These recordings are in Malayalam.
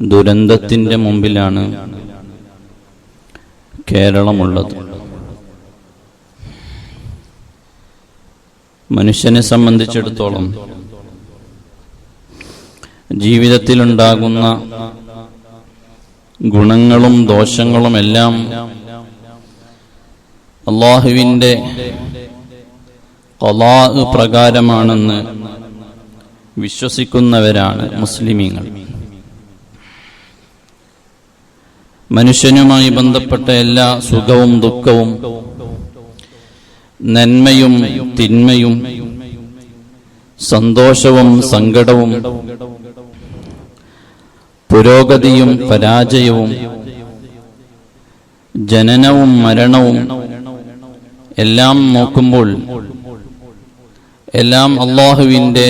ദുരന്തത്തിന്റെ മുമ്പിലാണ് കേരളമുള്ളത്. മനുഷ്യനെ സംബന്ധിച്ചിടത്തോളം ജീവിതത്തിലുണ്ടാകുന്ന ഗുണങ്ങളും ദോഷങ്ങളും എല്ലാം അള്ളാഹുവിന്റെ കലാ പ്രകാരമാണെന്ന് വിശ്വസിക്കുന്നവരാണ് മുസ്ലിമീങ്ങൾ. മനുഷ്യനുമായി ബന്ധപ്പെട്ട എല്ലാ സുഖവും ദുഃഖവും നന്മയും തിന്മയും സന്തോഷവും സങ്കടവും പുരോഗതിയും പരാജയവും ജനനവും മരണവും എല്ലാം നോക്കുമ്പോൾ എല്ലാം അള്ളാഹുവിന്റെ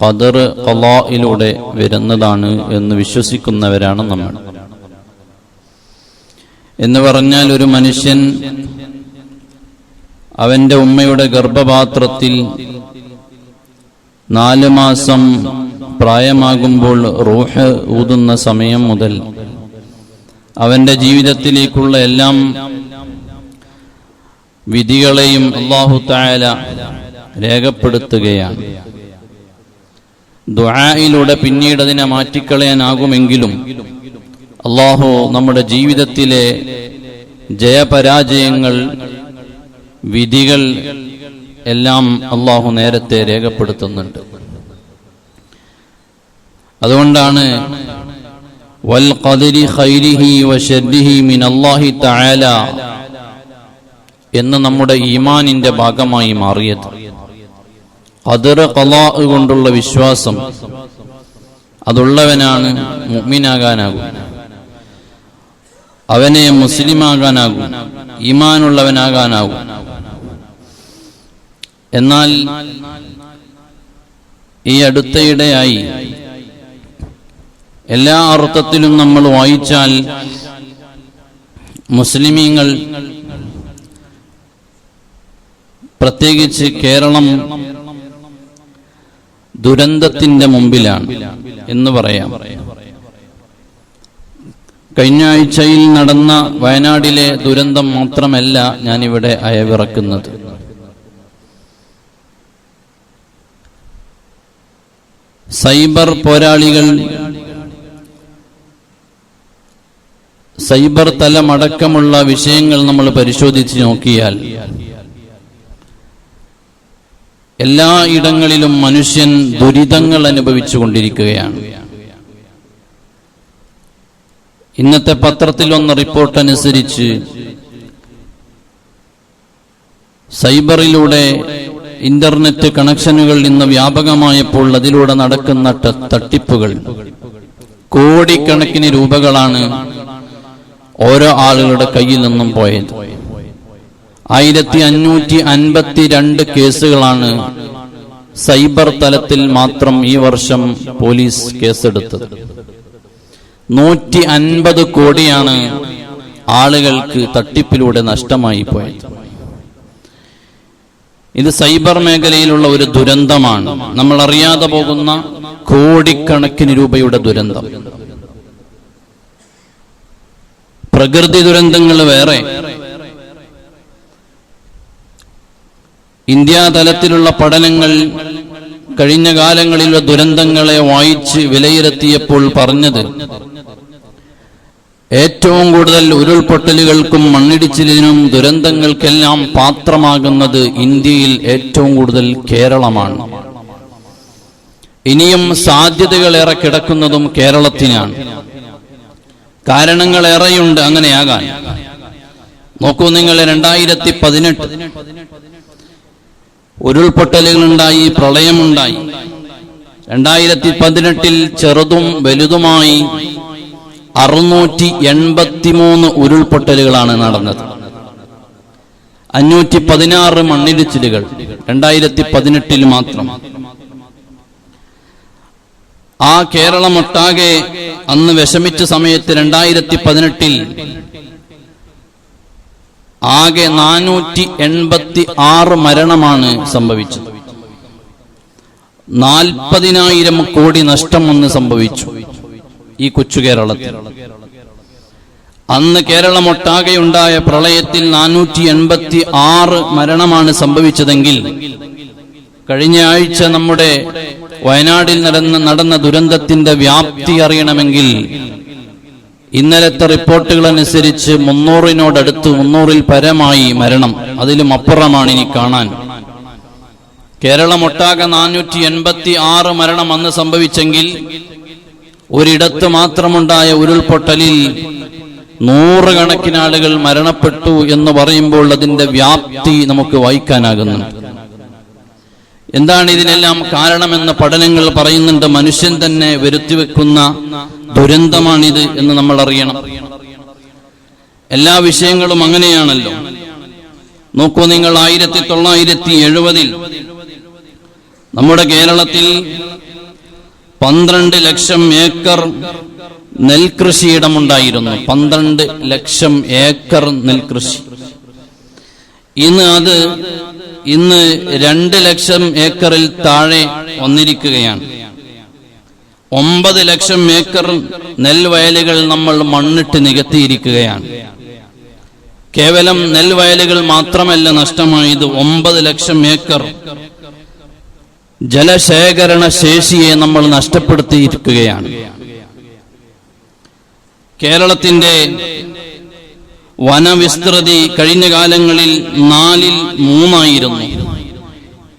കദർ കലായിലൂടെ വരുന്നതാണ് എന്ന് വിശ്വസിക്കുന്നവരാണ് നമ്മൾ. എന്ന് പറഞ്ഞാൽ ഒരു മനുഷ്യൻ അവന്റെ ഉമ്മയുടെ ഗർഭപാത്രത്തിൽ നാല് മാസം പ്രായമാകുമ്പോൾ റൂഹ് ഊതുന്ന സമയം മുതൽ അവന്റെ ജീവിതത്തിലേക്കുള്ള എല്ലാം വിധികളെയും അള്ളാഹു തായാല രേഖപ്പെടുത്തുകയാണ്. ദുആയിലൂടെ പിന്നീട് അതിനെ മാറ്റിക്കളയാനാകുമെങ്കിലും അള്ളാഹു നമ്മുടെ ജീവിതത്തിലെ ജയപരാജയങ്ങൾ വിധികൾ എല്ലാം അള്ളാഹു നേരത്തെ രേഖപ്പെടുത്തുന്നുണ്ട്. അതുകൊണ്ടാണ് വൽ ഖൈരിഹി തആല എന്ന് നമ്മുടെ ഈമാനിന്റെ ഭാഗമായി മാറിയത്. ഖദർ കലാ കൊണ്ടുള്ള വിശ്വാസം അതുള്ളവനാണ് മുഅ്മിനാകാനാകും അവനെ മുസ്ലിമാകാനാകും ഈമാനുള്ളവനാകാനാകും. എന്നാൽ ഈ അടുത്തയിടെയായി എല്ലാ അർത്ഥത്തിലും നമ്മൾ വായിച്ചാൽ മുസ്ലിമീങ്ങൾ പ്രത്യേകിച്ച് കേരളം ദുരന്തത്തിന്റെ മുമ്പിലാണ് എന്ന് പറയാം. കഴിഞ്ഞ ആഴ്ചയിൽ നടന്ന വയനാടിലെ ദുരന്തം മാത്രമല്ല ഞാനിവിടെ അയവിറക്കുന്നത്. സൈബർ പോരാളികൾ സൈബർ തലമടക്കമുള്ള വിഷയങ്ങൾ നമ്മൾ പരിശോധിച്ച് നോക്കിയാൽ എല്ലാ ഇടങ്ങളിലും മനുഷ്യൻ ദുരിതങ്ങൾ അനുഭവിച്ചു കൊണ്ടിരിക്കുകയാണ് ഇന്നത്തെ പത്രത്തിൽ വന്ന റിപ്പോർട്ട് അനുസരിച്ച് സൈബറിലൂടെ ഇന്റർനെറ്റ് കണക്ഷനുകൾ ഇന്ന് വ്യാപകമായപ്പോൾ അതിലൂടെ നടക്കുന്ന തട്ടിപ്പുകൾ. കോടിക്കണക്കിന് രൂപകളാണ് ഓരോ ആളുകളുടെ കയ്യിൽ നിന്നും പോയത്. ആയിരത്തി അഞ്ഞൂറ്റി അൻപത്തി രണ്ട് കേസുകളാണ് സൈബർ തലത്തിൽ മാത്രം ഈ വർഷം പോലീസ് കേസെടുത്തത്. നൂറ്റി അൻപത് കോടിയാണ് ആളുകൾക്ക് തട്ടിപ്പിലൂടെ നഷ്ടമായി പോയത്. ഇത് സൈബർ മേഖലയിലുള്ള ഒരു ദുരന്തമാണ്. നമ്മൾ അറിയാതെ പോകുന്ന കോടിക്കണക്കിന് രൂപയുടെ ദുരന്തം. പ്രകൃതി ദുരന്തങ്ങൾ വേറെ. ഇന്ത്യാ തലത്തിലുള്ള പഠനങ്ങൾ കഴിഞ്ഞ കാലങ്ങളിലെ ദുരന്തങ്ങളെ വായിച്ച് വിലയിരുത്തിയപ്പോൾ പറഞ്ഞത് ഏറ്റവും കൂടുതൽ ഉരുൾപൊട്ടലുകൾക്കും മണ്ണിടിച്ചിലിനും ദുരന്തങ്ങൾക്കെല്ലാം പാത്രമാകുന്നത് ഇന്ത്യയിൽ ഏറ്റവും കൂടുതൽ കേരളമാണ്. ഇനിയും സാധ്യതകളേറെ കിടക്കുന്നതും കേരളത്തിനാണ്. കാരണങ്ങളേറെയുണ്ട് അങ്ങനെയാകാൻ. നോക്കൂ നിങ്ങൾ രണ്ടായിരത്തി പതിനെട്ട് ഉരുൾപൊട്ടലുകളുണ്ടായി പ്രളയമുണ്ടായി. രണ്ടായിരത്തി പതിനെട്ടിൽ ചെറുതും വലുതുമായി അറുന്നൂറ്റി എൺപത്തിമൂന്ന് ഉരുൾപൊട്ടലുകളാണ് നടന്നത്. അഞ്ഞൂറ്റി പതിനാറ് മണ്ണിടിച്ചിലുകൾ രണ്ടായിരത്തി പതിനെട്ടിൽ മാത്രം. ആ കേരളമൊട്ടാകെ അന്ന് വിഷമിച്ച സമയത്ത് രണ്ടായിരത്തി പതിനെട്ടിൽ ആകെ നാനൂറ്റി എൺപത്തി ആറ് മരണമാണ് സംഭവിച്ചത്. നാൽപ്പതിനായിരം കോടി നഷ്ടം ഒന്ന് സംഭവിച്ചു ഈ കൊച്ചു കേരളത്തിൽ. അന്ന് കേരളമൊട്ടാകെയുണ്ടായ പ്രളയത്തിൽ നാനൂറ്റി എൺപത്തി ആറ് മരണമാണ് സംഭവിച്ചതെങ്കിൽ കഴിഞ്ഞ ആഴ്ച നമ്മുടെ വയനാടിൽ നടന്ന നടന്ന ദുരന്തത്തിന്റെ വ്യാപ്തി അറിയണമെങ്കിൽ ഇന്നലത്തെ റിപ്പോർട്ടുകൾ അനുസരിച്ച് മുന്നൂറിനോടടുത്ത് മുന്നൂറിൽ പരമായി മരണം. അതിലും അപ്പുറമാണ് ഇനി കാണാൻ. കേരളമൊട്ടാകെ നാനൂറ്റി എൺപത്തി ആറ് മരണം അന്ന് സംഭവിച്ചെങ്കിൽ ഒരിടത്ത് മാത്രമുണ്ടായ ഉരുൾപൊട്ടലിൽ നൂറുകണക്കിന് ആളുകൾ മരണപ്പെട്ടു എന്ന് പറയുമ്പോൾ അതിന്റെ വ്യാപ്തി നമുക്ക് വായിക്കാനാകുന്നുണ്ട് എന്താണ് ഇതിനെല്ലാം കാരണമെന്ന് പഠനങ്ങൾ പറയുന്നുണ്ട്. മനുഷ്യൻ തന്നെ വരുത്തിവെക്കുന്ന ദുരന്തമാണിത് എന്ന് നമ്മൾ അറിയണം. എല്ലാ വിഷയങ്ങളും അങ്ങനെയാണല്ലോ. നോക്കൂ നിങ്ങൾ ആയിരത്തി തൊള്ളായിരത്തി എഴുപതിൽ നമ്മുടെ കേരളത്തിൽ പന്ത്രണ്ട് ലക്ഷം ഏക്കർ നെൽകൃഷിയിടമുണ്ടായിരുന്നു പന്ത്രണ്ട് ലക്ഷം ഏക്കർ നെൽകൃഷി. ഇന്ന് അത് ഇന്ന് രണ്ട് ലക്ഷം ഏക്കറിൽ താഴെ വന്നിരിക്കുകയാണ്. ഒമ്പത് ലക്ഷം ഏക്കർ നെൽവയലുകൾ നമ്മൾ മണ്ണിട്ട് നികത്തിയിരിക്കുകയാണ്. കേവലം നെൽവയലുകൾ മാത്രമല്ല നഷ്ടമായത് ഒമ്പത് ലക്ഷം ഏക്കർ ജലശേഖരണ ശേഷിയെ നമ്മൾ നഷ്ടപ്പെടുത്തിയിരിക്കുകയാണ്. കേരളത്തിന്റെ വനവിസ്തൃതി കഴിഞ്ഞ കാലങ്ങളിൽ നാലിൽ മൂന്നായിരുന്നു.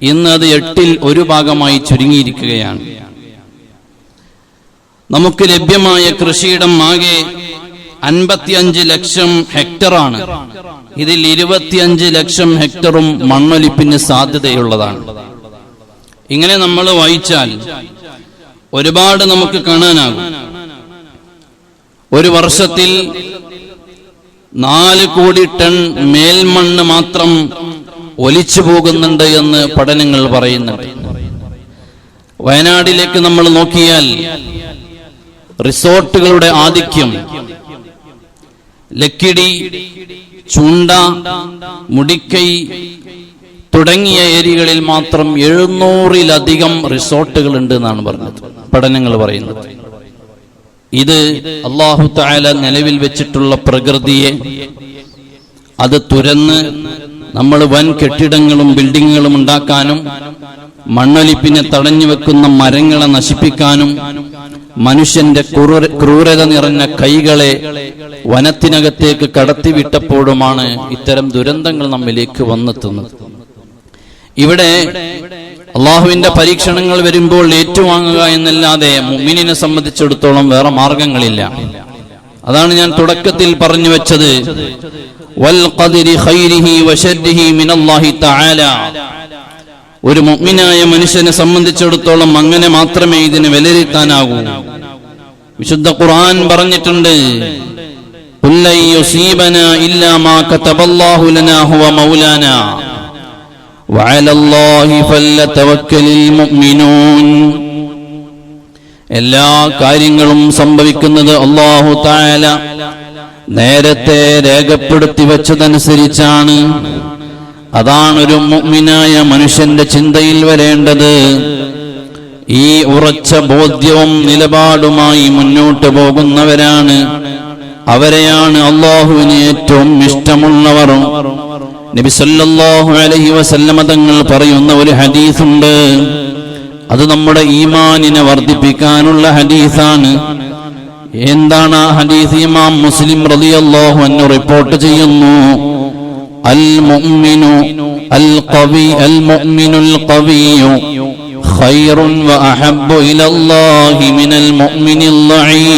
ഇന്ന് അത് എട്ടിൽ ഒരു ഭാഗമായി ചുരുങ്ങിയിരിക്കുകയാണ്. നമുക്ക് ലഭ്യമായ കൃഷിയിടം ആകെ അൻപത്തിയഞ്ച് ലക്ഷം ഹെക്ടറാണ്. ഇതിൽ ഇരുപത്തിയഞ്ച് ലക്ഷം ഹെക്ടറും മണ്ണൊലിപ്പിന് സാധ്യതയുള്ളതാണ്. ഇങ്ങനെ നമ്മൾ വായിച്ചാൽ ഒരുപാട് നമുക്ക് കാണാനാകും. ഒരു വർഷത്തിൽ നാല് കോടി ടൺ മേൽമണ്ണ് മാത്രം ഒലിച്ചു പോകുന്നുണ്ട് എന്ന് പഠനങ്ങൾ പറയുന്നുണ്ട്. വയനാടിലേക്ക് നമ്മൾ നോക്കിയാൽ റിസോർട്ടുകളുടെ ആധിക്യം ലക്കിടി ചൂണ്ട മുടിക്കൈ തുടങ്ങിയ ഏരിയകളിൽ മാത്രം എഴുന്നൂറിലധികം റിസോർട്ടുകൾ ഉണ്ട് എന്നാണ് പറഞ്ഞത് പഠനങ്ങൾ പറയുന്നത്. ഇത് അള്ളാഹു താല നിലവിൽ വെച്ചിട്ടുള്ള പ്രകൃതിയെ അത് തുരന്ന് നമ്മൾ വൻ കെട്ടിടങ്ങളും ബിൽഡിങ്ങുകളും ഉണ്ടാക്കാനും മണ്ണൊലിപ്പിനെ തടഞ്ഞു വെക്കുന്ന മരങ്ങളെ നശിപ്പിക്കാനും മനുഷ്യന്റെ ക്രൂരത നിറഞ്ഞ കൈകളെ വനത്തിനകത്തേക്ക് കടത്തിവിട്ടപ്പോഴുമാണ് ഇത്തരം ദുരന്തങ്ങൾ നമ്മിലേക്ക് വന്നെത്തുന്നത്. ഇവിടെ അള്ളാഹുവിന്റെ പരീക്ഷണങ്ങൾ വരുമ്പോൾ ഏറ്റുവാങ്ങുക എന്നല്ലാതെ മുമ്മിനെ സംബന്ധിച്ചിടത്തോളം വേറെ മാർഗങ്ങളില്ല. അതാണ് ഞാൻ തുടക്കത്തിൽ പറഞ്ഞു വെച്ചത്. ഒരു മുഅ്മിനായ മനുഷ്യനെ സംബന്ധിച്ചിടത്തോളം അങ്ങനെ മാത്രമേ ഇതിനെ വിലയിരുത്താനാകൂ. വിശുദ്ധ ഖുർആൻ പറഞ്ഞിട്ടുണ്ട്. "ഖുൽ യുസീബനാ ഇല്ലാ മാ കതബല്ലാഹു ഹുവ മൗലാനാ. وعلى الله فليتوكل المؤمنون എല്ലാ കാര്യങ്ങളും സംഭവിക്കുന്നത് അള്ളാഹു താല നേരത്തെ രേഖപ്പെടുത്തി വെച്ചതനുസരിച്ചാണ് അതാണ് ഒരു മുഅ്മിനായ മനുഷ്യന്റെ ചിന്തയിൽ വരേണ്ടത് ഈ ഉറച്ച ബോധ്യവും നിലപാടുമായി മുന്നോട്ട് പോകുന്നവരാണ് അവരെയാണ് അള്ളാഹുവിന് ഏറ്റവും ഇഷ്ടമുള്ളവർ നബി സല്ലല്ലാഹു അലൈഹി വസല്ലമ തങ്ങൾ പറയുന്ന ഒരു ഹദീസുണ്ട്. അത് നമ്മുടെ ഈമാനിനെ വർദ്ധിപ്പിക്കാനുള്ള ഹദീസാണ്. എന്താണ് ആ ഹദീസ് ഇമാം മുസ്ലിം റളിയല്ലാഹു അൻഹു റിപ്പോർട്ട് ചെയ്യുന്നു? അൽ മുഅ്മിനു അൽ ഖവി അൽ മുഅ്മിനുൽ ഖവിയു ഖൈറുൻ വഅഹബ്ബു ഇലല്ലാഹി മിനൽ മുഅ്മിനിൽ ളഈഫ്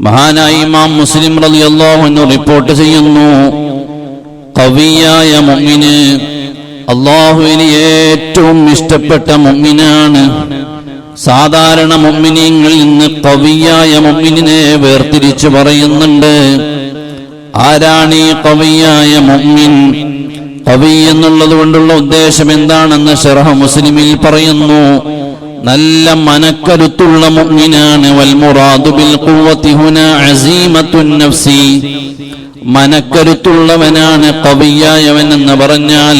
മഹാനായ ഇമാം മുസ്ലിം റളിയല്ലാഹു അൻഹു റിപ്പോർട്ട് ചെയ്യുന്നു. കവിയായ മുഅ്മിന് അള്ളാഹുവിന് ഏറ്റവും ഇഷ്ടപ്പെട്ട മുഅ്മിനാണ്. സാധാരണ മുഅ്മിനീങ്ങളിൽ നിന്ന് കവിയായ മുഅ്മിനെ വേർതിരിച്ചു പറയുന്നുണ്ട്. ആരാണ് ഈ കവിയായ മുഅ്മിൻ? കവി എന്നുള്ളത് കൊണ്ടുള്ള ഉദ്ദേശം എന്താണെന്ന് ഷെറഹ മുസ്ലിമിൽ പറയുന്നു. നല്ല മനക്കരുത്തുള്ള നഫ്സി. മനക്കരുത്തുള്ളവനാണ് കവിയായവൻ എന്ന് പറഞ്ഞാൽ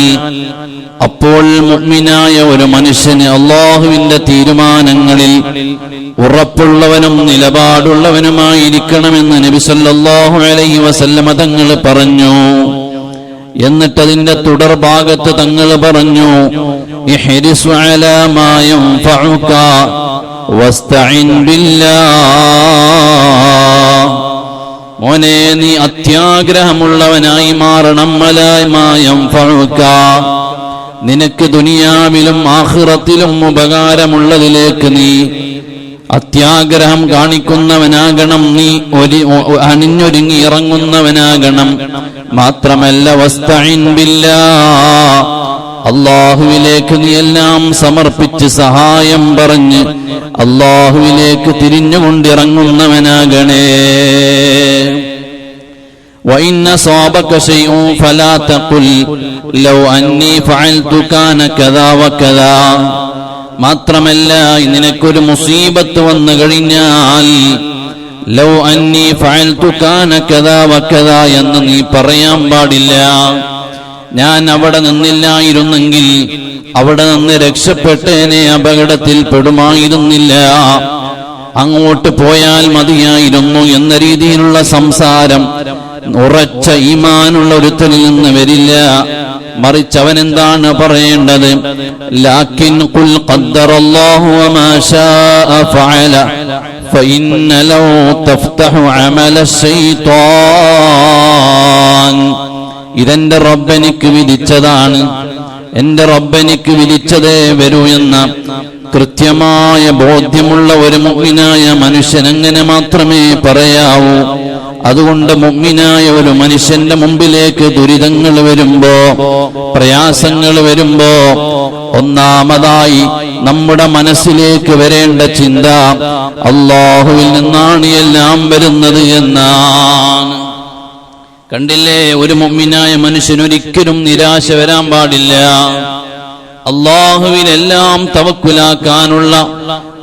അപ്പോൾ മുഗ്മിനായ ഒരു മനുഷ്യന് അള്ളാഹുവിന്റെ തീരുമാനങ്ങളിൽ ഉറപ്പുള്ളവനും നിലപാടുള്ളവനുമായിരിക്കണമെന്ന് നബിസല്ലാഹു അലൈ വസല്ലമ തങ്ങൾ പറഞ്ഞു. എന്നിട്ടതിന്റെ തുടർഭാഗത്ത് തങ്ങൾ പറഞ്ഞു മോനെ നീ അത്യാഗ്രഹമുള്ളവനായി മാറണം. മലായ്മായം ഫഴുക്ക നിനക്ക് ദുനിയാവിലും ആഹ്റത്തിലും ഉപകാരമുള്ളതിലേക്ക് നീ അത്യാഗ്രഹം കാണിക്കുന്നവനാകണം നീ ഒരു ഒ- അണിഞ്ഞൊരുങ്ങി ഇറങ്ങുന്നവനാകണം മാത്രമല്ല വസ്തഇൻ ബില്ലാ അള്ളാഹുവിലേക്ക് നീ എല്ലാം സമർപ്പിച്ച് സഹായം പറഞ്ഞ് അള്ളാഹുവിലേക്ക് തിരിഞ്ഞുകൊണ്ടിറങ്ങുന്നവനാകണേ وإن أصابك شيء فلا تقل لو أني فعلت كان كذا وكذا മാത്രമല്ല നിനക്കൊരു മുസീബത്ത് വന്നു കഴിഞ്ഞാൽ ലോ അന്നി ഫഅൽതു കാന കദാ വകദാ എന്ന് നീ പറയാൻ പാടില്ല. ഞാൻ അവിടെ നിന്നില്ലായിരുന്നെങ്കിൽ അവിടെ നിന്ന് രക്ഷപ്പെട്ടേനെ അപകടത്തിൽ പെടുമായിരുന്നില്ല. അങ്ങോട്ട് പോയാൽ മതിയായിരുന്നു എന്ന രീതിയിലുള്ള സംസാരം ഉറച്ച ഈമാനുള്ള ഒരുത്തനിൽ നിന്ന് വരില്ല. മറിച്ച് അവൻ എന്താണ് പറയേണ്ടത് ലാക്കിൻ ഖുൽ ഖദ്ദറല്ലാഹു വമാ ശാഅ ഫഅല فإن لو تفتح عمل الشيطان ഇതെന്റെ റബ്ബെനിക്ക് വിധിച്ചതാണ് എന്റെ റബ്ബെനിക്ക് വിധിച്ചതേ വരൂ എന്ന കൃത്യമായ ബോധ്യമുള്ള ഒരു മുഗ്മിനായ മനുഷ്യൻ അങ്ങനെ മാത്രമേ പറയാവൂ അതുകൊണ്ട് മുമ്മിനായ ഒരു മനുഷ്യന്റെ മുമ്പിലേക്ക് ദുരിതങ്ങൾ വരുമ്പോ പ്രയാസങ്ങൾ വരുമ്പോ ഒന്നാമതായി നമ്മുടെ മനസ്സിലേക്ക് വരേണ്ട ചിന്ത അള്ളാഹുവിൽ നിന്നാണ് എല്ലാം വരുന്നത് എന്നാണ്. കണ്ടില്ലേ? ഒരു മുമ്മിനായ മനുഷ്യനൊരിക്കലും നിരാശ വരാൻ പാടില്ല. അള്ളാഹുവിനെല്ലാം തവക്കുലാക്കാനുള്ള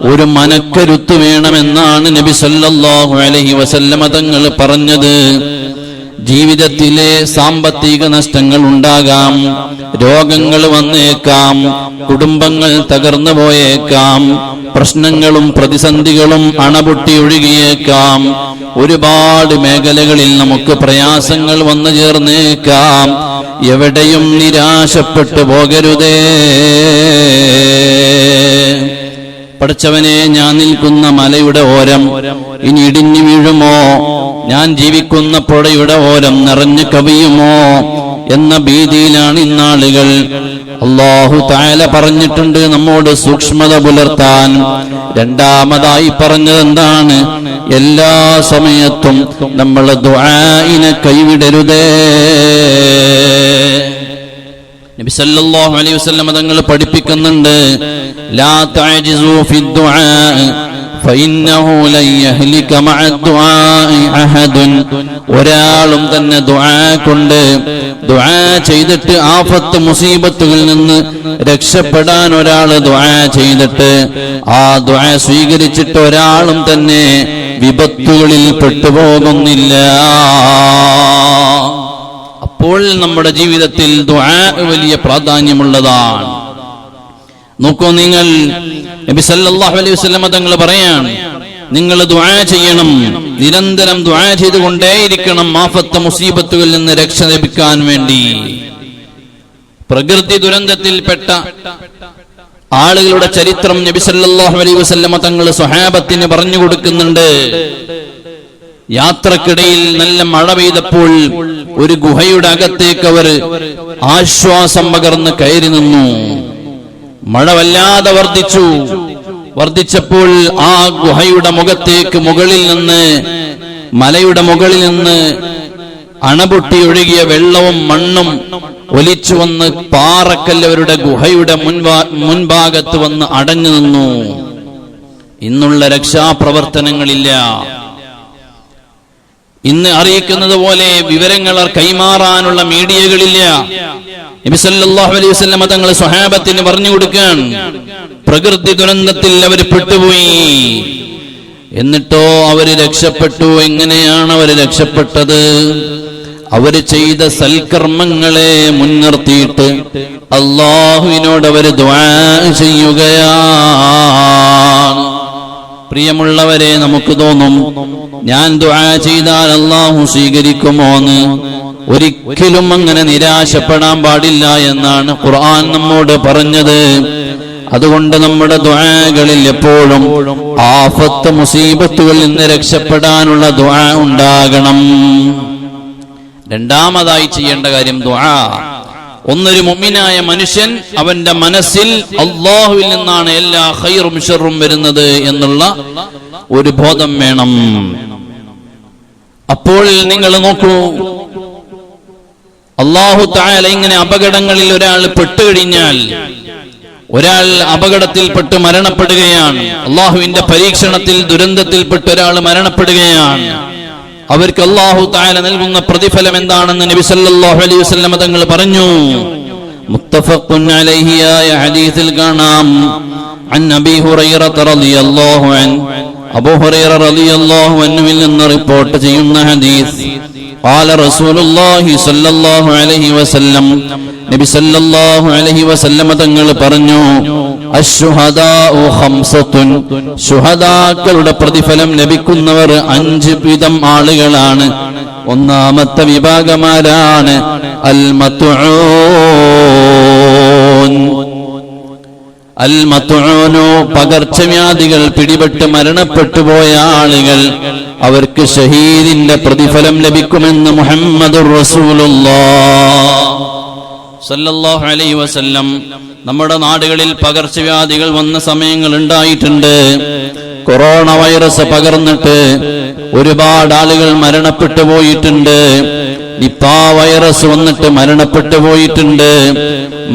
ഒരു മനക്കരുത്ത് വേണമെന്നാണ് നബി സല്ലല്ലാഹു അലൈഹി വസല്ലമ തങ്ങൾ പറഞ്ഞത്. ജീവിതത്തിലെ സാമ്പത്തിക നഷ്ടങ്ങൾ ഉണ്ടാകാം രോഗങ്ങൾ വന്നേക്കാം കുടുംബങ്ങൾ തകർന്നു പോയേക്കാം പ്രശ്നങ്ങളും പ്രതിസന്ധികളും അണപൊട്ടി ഒഴുകിയേക്കാം. ഒരുപാട് മേഖലകളിൽ നമുക്ക് പ്രയാസങ്ങൾ വന്നു ചേർന്നേക്കാം. എവിടെയും നിരാശപ്പെട്ടു പോകരുതേ. പഠിച്ചവനെ ഞാൻ നിൽക്കുന്ന മലയുടെ ഓരം ഇനി ഇടിഞ്ഞു വീഴുമോ? ഞാൻ ജീവിക്കുന്ന പുഴയുടെ ഓരം നിറഞ്ഞു കവിയുമോ? എന്ന ഭീതിയിലാണ് ഇന്നാളുകൾ. അള്ളാഹു താല പറഞ്ഞിട്ടുണ്ട് നമ്മോട് സൂക്ഷ്മത പുലർത്താൻ. രണ്ടാമതായി പറഞ്ഞത് എന്താണ് എല്ലാ സമയത്തും നമ്മൾ ദുആഇനെ കൈവിടരുതേ. നബി സല്ലല്ലാഹു അലൈഹി വസല്ലം തങ്ങൾ പഠിപ്പിക്കുന്നുണ്ട് ലാ തഅജിസു ഫി ദുആ ലൻ യഹ്ലിക മഅ ദുആഇ അഹദുൻ. ഒരാളും തന്നെ ദുആ കൊണ്ട് ദുആ ചെയ്തിട്ട് ആഫത്ത് മുസീബത്തുകളിൽ നിന്ന് രക്ഷപ്പെടാൻ ഒരാൾ ദുആ ചെയ്തിട്ട് ആ ദുആ സ്വീകരിച്ചിട്ട് ഒരാളും തന്നെ വിപത്തുകളിൽ പെട്ടുപോകുന്നില്ല. അപ്പോൾ നമ്മുടെ ജീവിതത്തിൽ വലിയ പ്രാധാന്യമുള്ളതാണ്. നോക്കൂ നിങ്ങൾ നബി സല്ലല്ലാഹു അലൈഹി തങ്ങൾ പറയാണ് നിങ്ങൾ ദുആ ചെയ്യണം നിരന്തരം ദുആ ചെയ്തുകൊണ്ടേയിരിക്കണം ആഫത്ത മുസീബത്തുകളിൽ നിന്ന് രക്ഷ ലഭിക്കാൻ വേണ്ടി. പ്രകൃതി ദുരന്തത്തിൽപ്പെട്ട ആളുകളുടെ ചരിത്രം നബി സല്ലല്ലാഹു അലൈഹി തങ്ങൾ സ്വഹാബത്തിന് പറഞ്ഞു കൊടുക്കുന്നുണ്ട്. യാത്രക്കിടയിൽ നല്ല മഴ പെയ്തപ്പോൾ ഒരു ഗുഹയുടെ അകത്തേക്ക് അവർ ആശ്വാസം പകർന്ന് കയറി നിന്നു. മഴ വല്ലാതെ വർദ്ധിച്ചു. വർദ്ധിച്ചപ്പോൾ ആ ഗുഹയുടെ മുഖത്തേക്ക് മുകളിൽ നിന്ന് മലയുടെ മുകളിൽ നിന്ന് അണപൊട്ടി ഒഴുകിയ വെള്ളവും മണ്ണും ഒലിച്ചു വന്ന് പാറക്കല്ലവരുടെ ഗുഹയുടെ മുൻഭാ മുൻഭാഗത്ത് വന്ന് അടഞ്ഞു നിന്നു. ഇന്നുള്ള രക്ഷാപ്രവർത്തനങ്ങളില്ല. ഇന്ന് അറിയിക്കുന്നത് പോലെ വിവരങ്ങൾ കൈമാറാനുള്ള മീഡിയകളില്ല. അലൈഹി തങ്ങൾ സ്വഹാബത്തിന് പറഞ്ഞു കൊടുക്കാൻ. പ്രകൃതി ദുരന്തത്തിൽ അവർ പെട്ടുപോയി. എന്നിട്ടോ അവർ രക്ഷപ്പെട്ടു. എങ്ങനെയാണ് അവർ രക്ഷപ്പെട്ടത്? അവർ ചെയ്ത സൽക്കർമ്മങ്ങളെ മുൻനിർത്തിയിട്ട് അള്ളാഹുവിനോട് അവർ ദ്വാ ചെയ്യുകയാണ്. പ്രിയമുള്ളവരെ നമുക്ക് തോന്നും ഞാൻ ദുആ ചെയ്താൽ അള്ളാഹു സ്വീകരിക്കുമോ എന്ന് ഒരിക്കലും അങ്ങനെ നിരാശപ്പെടാൻ പാടില്ല എന്നാണ് ഖുർആൻ നമ്മോട് പറഞ്ഞത്. അതുകൊണ്ട് നമ്മുടെ ദുആകളിൽ എപ്പോഴും ആഫത്ത് മുസീബത്തുകളിൽ നിന്ന് രക്ഷപ്പെടാനുള്ള ദുആ ഉണ്ടാകണം. രണ്ടാമതായി ചെയ്യേണ്ട കാര്യം ദുആ. ഒന്നൊരു മുമ്മിനായ മനുഷ്യൻ അവന്റെ മനസ്സിൽ അള്ളാഹുവിൽ നിന്നാണ് എല്ലാ ഹൈറും ഷെറും വരുന്നത് എന്നുള്ള ഒരു ബോധം വേണം. അപ്പോൾ നിങ്ങൾ നോക്കൂ അള്ളാഹു തായാല ഇങ്ങനെ അപകടങ്ങളിൽ ഒരാൾ പെട്ടുകഴിഞ്ഞാൽ ഒരാൾ അപകടത്തിൽപ്പെട്ട് മരണപ്പെടുകയാണ്. അള്ളാഹുവിന്റെ പരീക്ഷണത്തിൽ ദുരന്തത്തിൽപ്പെട്ട് ഒരാൾ മരണപ്പെടുകയാണ്. അവർക്ക് അള്ളാഹു താല നൽകുന്ന പ്രതിഫലം എന്താണെന്ന് നബി സല്ലല്ലാഹു അലൈഹി വസല്ലം തങ്ങൾ പറഞ്ഞു മുത്തഫഖുൻ അലൈഹിയായ ഹദീസിൽ കാണാം عن أبي هريرة رضي الله عنه അബൂ ഹുറൈറ റളിയല്ലാഹു അൻഹുവിൽ നിന്ന് റിപ്പോർട്ട് ചെയ്യുന്ന ഹദീസ് قال رسول الله صلى الله عليه وسلم നബി സല്ലല്ലാഹു അലൈഹി വസല്ലം തങ്ങൾ പറഞ്ഞു അശ്ശുഹദാഉ ഖംസത്തുൻ ശുഹദാക്കളുടെ പ്രതിഫലം ലഭിക്കുന്നവർ അഞ്ച് വിധം ആളുകളാണ്. ഒന്നാമത്തെ വിഭാഗമാരാണ് അൽ അൽ പകർച്ചവ്യാധികൾ പിടിപെട്ട് മരണപ്പെട്ടുപോയ ആളുകൾ അവർക്ക് ഷഹീദിന്റെ പ്രതിഫലം ലഭിക്കുമെന്ന് മുഹമ്മദ് സല്ലല്ലാഹു അലൈഹി വസല്ലം നമ്മുടെ നാടുകളിൽ പകർച്ചവ്യാധികൾ വന്ന സമയങ്ങൾ ഉണ്ടായിട്ടുണ്ട്. കൊറോണ വൈറസ് പകർന്നിട്ട് ഒരുപാട് ആളുകൾ മരണപ്പെട്ടു പോയിട്ടുണ്ട്. നിപ്പ വൈറസ് വന്നിട്ട് മരണപ്പെട്ടു പോയിട്ടുണ്ട്.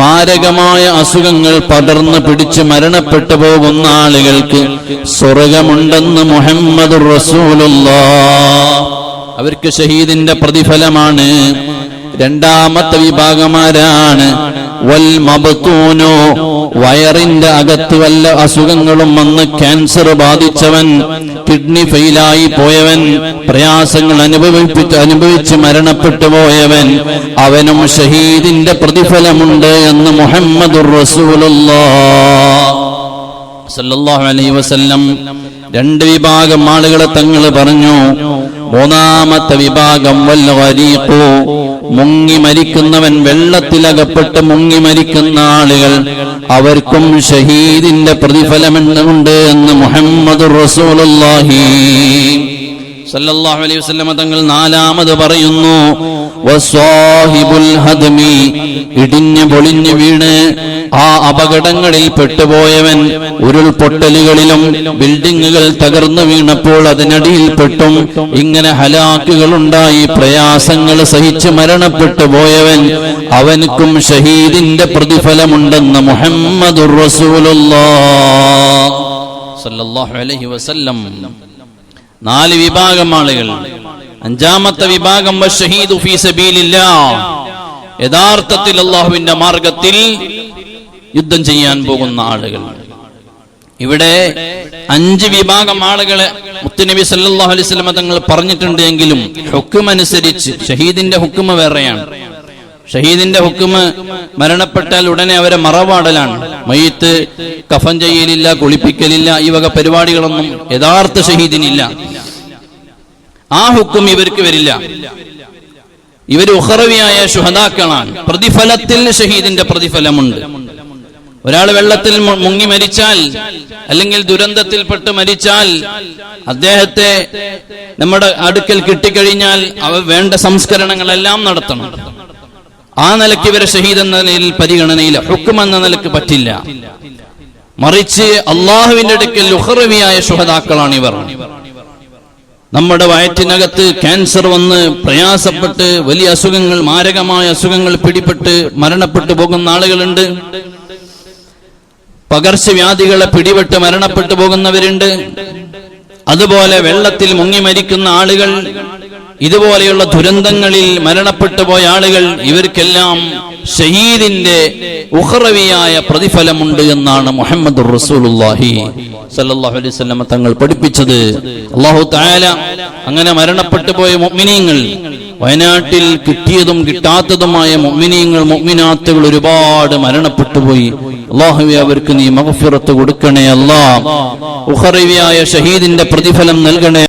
മാരകമായ അസുഖങ്ങൾ പടർന്ന് പിടിച്ച് മരണപ്പെട്ടു പോകുന്ന ആളുകൾക്ക് സ്വർഗമുണ്ടെന്ന് മുഹമ്മദ് റസൂലുള്ള. അവർക്ക് ഷഹീദിന്റെ പ്രതിഫലമാണ്. രണ്ടാമത്തെ വിഭാഗമാരാണ്. വൽ വയറിന്റെ അകത്ത് വല്ല അസുഖങ്ങളും വന്ന് ക്യാൻസർ ബാധിച്ചവൻ കിഡ്നി ഫെയിലായി പോയവൻ പ്രയാസങ്ങൾ അനുഭവിപ്പിച്ച് അനുഭവിച്ച് മരണപ്പെട്ടു പോയവൻ അവനും ഷഹീദിന്റെ പ്രതിഫലമുണ്ട് എന്ന് മുഹമ്മദ് സല്ലല്ലാഹു അലൈഹി വസല്ലം രണ്ട് വിഭാഗം ആളുകളെ തങ്ങൾ പറഞ്ഞു മൂന്നാമത്തെ വിഭാഗം വല്ല വരീപ്പോ? മുങ്ങി മരിക്കുന്നവൻ വെള്ളത്തിലകപ്പെട്ട് മുങ്ങി മരിക്കുന്ന ആളുകൾ അവർക്കും ഷഹീദിന്റെ പ്രതിഫലമുണ്ട് എന്ന് മുഹമ്മദ് റസൂലുള്ളാഹി. സല്ലല്ലാഹു അലൈഹി വസല്ലമ തങ്ങൾ നാലാമത് പറയുന്നു വസ്വാഹിബുൽ ഹദ്മി ഇടിഞ്ഞു പൊളിഞ്ഞു വീണ് ആ അപകടങ്ങളിൽ പെട്ടുപോയവൻ ഉരുൾപൊട്ടലുകളിലും ബിൽഡിങ്ങുകൾ തകർന്നു വീണപ്പോൾ അതിനടിയിൽ പെട്ടും. ഇങ്ങനെ ഹലാക്കുകൾ ഉണ്ടായി പ്രയാസങ്ങൾ സഹിച്ച് മരണപ്പെട്ടു പോയവൻ അവനക്കും ഷഹീദിന്റെ പ്രതിഫലമുണ്ടെന്ന് മുഹമ്മദ് സല്ലല്ലാഹു അലൈഹി വസല്ലം. നാല് വിഭാഗം ആളുകൾ. അഞ്ചാമത്തെ വിഭാഗം യഥാർത്ഥത്തിൽ അള്ളാഹുവിന്റെ മാർഗത്തിൽ യുദ്ധം ചെയ്യാൻ പോകുന്ന ആളുകൾ. ഇവിടെ അഞ്ച് വിഭാഗം ആളുകളെ മുത്തുനബി സല്ലാഹു അലൈഹി തങ്ങൾ പറഞ്ഞിട്ടുണ്ട് എങ്കിലും ഹുക്കും അനുസരിച്ച് ഷഹീദിന്റെ ഹുക്കുമ വേറെയാണ്. ഷഹീദിന്റെ ഹുക്കുമ് മരണപ്പെട്ടാൽ ഉടനെ അവരെ മറവാടലാണ്. മയ്യത്ത് കഫൻ ചെയ്യലില്ല കുളിപ്പിക്കലില്ല ഈ വക പരിപാടികളൊന്നും യഥാർത്ഥ ഷഹീദിനില്ല. ആ ഹുക്കും ഇവർക്ക് വരില്ല. ഇവർ ഉഹറവിയായ ശുഹദാക്കളാണ്. പ്രതിഫലത്തിൽ ഷഹീദിന്റെ പ്രതിഫലമുണ്ട്. ഒരാൾ വെള്ളത്തിൽ മുങ്ങി മരിച്ചാൽ അല്ലെങ്കിൽ ദുരന്തത്തിൽപ്പെട്ട് മരിച്ചാൽ അദ്ദേഹത്തെ നമ്മുടെ അടുക്കൽ കിട്ടിക്കഴിഞ്ഞാൽ അവ വേണ്ട സംസ്കരണങ്ങളെല്ലാം നടത്തണം. ആ നിലയ്ക്ക് ഇവരെ ഷഹീദ് എന്ന നിലയിൽ പരിഗണനയില്ല. ഹുക്കും എന്ന നിലയ്ക്ക് പറ്റില്ല. മറിച്ച് അള്ളാഹുവിന്റെ അടുക്കൽ ഉഹറവിയായ ശുഹതാക്കളാണ് ഇവർ നമ്മുടെ വയറ്റിനകത്ത് ക്യാൻസർ വന്ന് പ്രയാസപ്പെട്ട് വലിയ അസുഖങ്ങൾ മാരകമായ അസുഖങ്ങൾ പിടിപെട്ട് മരണപ്പെട്ടു പോകുന്ന ആളുകളുണ്ട്. പകർച്ചവ്യാധികളെ പിടിപെട്ട് മരണപ്പെട്ടു പോകുന്നവരുണ്ട്. അതുപോലെ വെള്ളത്തിൽ മുങ്ങി മരിക്കുന്ന ആളുകൾ ഇതുപോലെയുള്ള ദുരന്തങ്ങളിൽ മരണപ്പെട്ടു പോയ ആളുകൾ ഇവർക്കെല്ലാം ഷഹീദിന്റെ ഉഹ്റവിയായ പ്രതിഫലമുണ്ട് എന്നാണ് മുഹമ്മദ് റസൂലുള്ളാഹി സല്ലല്ലാഹു അലൈഹി വസല്ലമ തങ്ങൾ പഠിപ്പിച്ചത്. അല്ലാഹു തആല അങ്ങനെ മരണപ്പെട്ടു പോയ മുഅ്മിനീങ്ങൾ വയനാട്ടിൽ കിട്ടിയതും കിട്ടാത്തതുമായ മുഅ്മിനീങ്ങൾ മുഅ്മിനാത്തുകൾ ഒരുപാട് മരണപ്പെട്ടു പോയി. അള്ളാഹുവെ അവർക്ക് നീ മഗ്ഫിറത്ത് കൊടുക്കണേ അല്ലാ. ഉഖറവിയായ ഷഹീദിന്റെ പ്രതിഫലം നൽകണേ